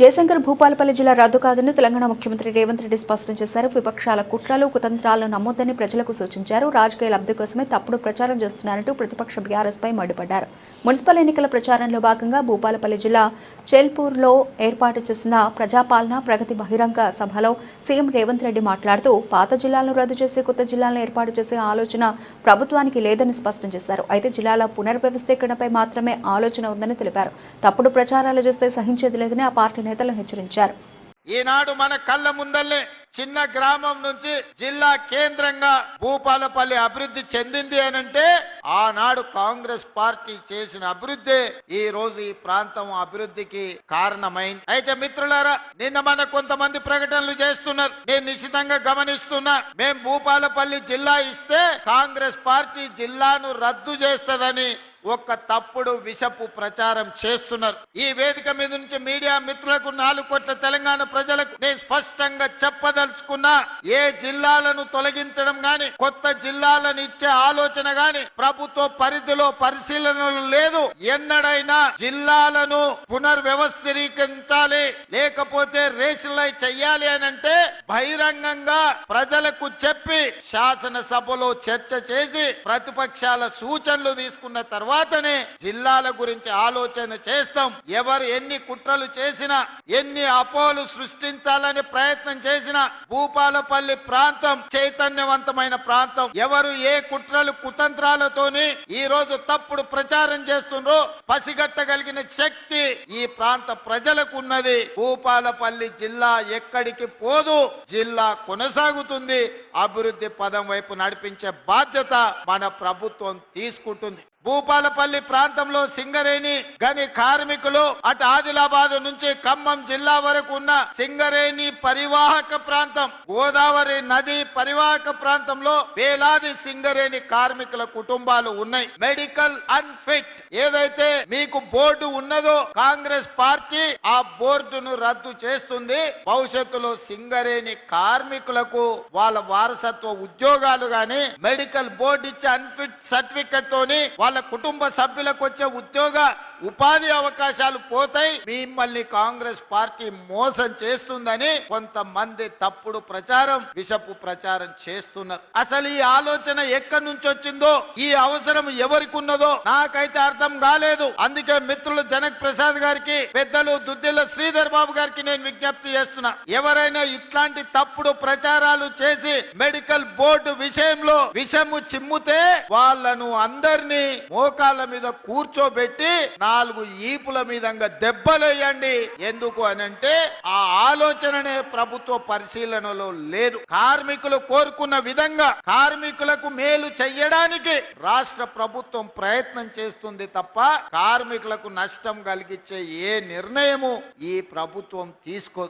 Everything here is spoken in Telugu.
జయశంకర్ భూపాలపల్లి జిల్లా రద్దు కాదని తెలంగాణ ముఖ్యమంత్రి రేవంత్ రెడ్డి స్పష్టం చేశారు. విపక్షాల కుట్రలు కుతంత్రాలను నమ్మొద్దని ప్రజలకు సూచించారు. రాజకీయ లబ్ధి కోసమే తప్పుడు ప్రచారం చేస్తున్నారంటూ ప్రతిపక్ష బీఆర్ఎస్ పై మండిపడ్డారు. మున్సిపల్ ఎన్నికల ప్రచారంలో భాగంగా భూపాలపల్లి జిల్లా చేల్పూర్లో ఏర్పాటు చేసిన ప్రజాపాలన ప్రగతి బహిరంగ సభలో సీఎం రేవంత్ రెడ్డి మాట్లాడుతూ పాత జిల్లాలను రద్దు చేసి కొత్త జిల్లాలను ఏర్పాటు చేసే ఆలోచన ప్రభుత్వానికి లేదని స్పష్టం చేశారు. అయితే జిల్లాల పునర్వ్యవస్థీకరణపై మాత్రమే ఆలోచన ఉందని తెలిపారు. తప్పుడు ప్రచారాలు చేస్తే సహించేది లేదని ఆ పార్టీ నేతలు హెచ్చరించారు. ఈనాడు మన కళ్ళ ముందల్లే చిన్న గ్రామం నుంచి జిల్లా కేంద్రంగా భూపాలపల్లి అభివృద్ధి చెందింది అనంటే ఆనాడు కాంగ్రెస్ పార్టీ చేసిన అభివృద్ధి ఈ రోజు ఈ ప్రాంతం అభివృద్ధికి కారణమైంది. అయితే మిత్రులారా నిన్న మన కొంతమంది ప్రకటనలు చేస్తున్నారు. నేను నిశ్చితంగా గమనిస్తున్నా మేం భూపాలపల్లి జిల్లా ఇస్తే కాంగ్రెస్ పార్టీ జిల్లాను రద్దు చేస్తుందని ఒక్క తప్పుడు విషపు ప్రచారం చేస్తున్నారు. ఈ వేదిక మీద నుంచి మీడియా మిత్రులకు నాలుగు కోట్ల తెలంగాణ ప్రజలకు నేను స్పష్టంగా తీసుకున్నా ఏ జిల్లాలను తొలగించడం గాని కొత్త జిల్లాలను ఇచ్చే ఆలోచన గాని ప్రభుత్వ పరిధిలో పరిశీలనలు లేదు. ఎన్నడైనా జిల్లాలను పునర్వ్యవస్థీకరించాలి లేకపోతే రేషనలైజ్ చెయ్యాలి అని అంటే బహిరంగంగా ప్రజలకు చెప్పి శాసనసభలో చర్చ చేసి ప్రతిపక్షాల సూచనలు తీసుకున్న తర్వాతనే జిల్లాల గురించి ఆలోచన చేస్తాం. ఎవరు ఎన్ని కుట్రలు చేసినా ఎన్ని అపోలు సృష్టించాలని ప్రయత్నం చేసినా భూ భూపాలపల్లి ప్రాంతం చైతన్యవంతమైన ప్రాంతం. ఎవరు ఏ కుట్రలు కుతంత్రాలతోని ఈ రోజు తప్పుడు ప్రచారం చేస్తుండ్రో పసిగట్టగలిగిన శక్తి ఈ ప్రాంత ప్రజలకు ఉన్నది భూపాలపల్లి జిల్లా ఎక్కడికి పోదు జిల్లా కొనసాగుతుంది. అభివృద్ధి పదం వైపు నడిపించే బాధ్యత మన ప్రభుత్వం తీసుకుంటుంది. భూపాలపల్లి ప్రాంతంలో సింగరేణి గని కార్మికులు అటు ఆదిలాబాద్ నుంచి ఖమ్మం జిల్లా వరకు ఉన్న సింగరేణి పరివాహక ప్రాంతం గోదావరి నది పరివాహక ప్రాంతంలో వేలాది సింగరేణి కార్మికుల కుటుంబాలు ఉన్నాయి. మెడికల్ అన్ఫిట్ ఏదైతే మీకు బోర్డు ఉన్నదో కాంగ్రెస్ పార్టీ ఆ బోర్డును రద్దు చేస్తుంది. భవిష్యత్తులో సింగరేణి కార్మికులకు వాళ్ళ వారసత్వ ఉద్యోగాలు గాని మెడికల్ బోర్డు ఇచ్చే అన్ఫిట్ సర్టిఫికెట్ తోని వాళ్ళ వాళ్ళ కుటుంబ సభ్యులకు వచ్చే ఉద్యోగ ఉపాధి అవకాశాలు పోతాయి. మిమ్మల్ని కాంగ్రెస్ పార్టీ మోసం చేస్తుందని కొంతమంది తప్పుడు ప్రచారం విషపు ప్రచారం చేస్తున్నారు. అసలు ఈ ఆలోచన ఎక్కడి నుంచి వచ్చిందో ఈ అవసరం ఎవరికి ఉన్నదో నాకైతే అర్థం కాలేదు. అందుకే మిత్రులు జనక్ ప్రసాద్ గారికి పెద్దలు దుద్దిల్ల శ్రీధర్ బాబు గారికి నేను విజ్ఞప్తి చేస్తున్నా. ఎవరైనా ఇట్లాంటి తప్పుడు ప్రచారాలు చేసి మెడికల్ బోర్డు విషయంలో విషము చిమ్ముతే వాళ్ళను అందరినీ మోకాళ్ళ మీద కూర్చోబెట్టి నాలుగు ఈపుల మీదంగా దెబ్బలేయండి. ఎందుకు అనంటే ఆ ఆలోచననే ప్రభుత్వ పరిశీలనలో లేదు. కార్మికులు కోరుకున్న విధంగా కార్మికులకు మేలు చెయ్యడానికి రాష్ట్ర ప్రభుత్వం ప్రయత్నం చేస్తుంది తప్ప కార్మికులకు నష్టం కలిగించే ఏ నిర్ణయము ఈ ప్రభుత్వం తీసుకో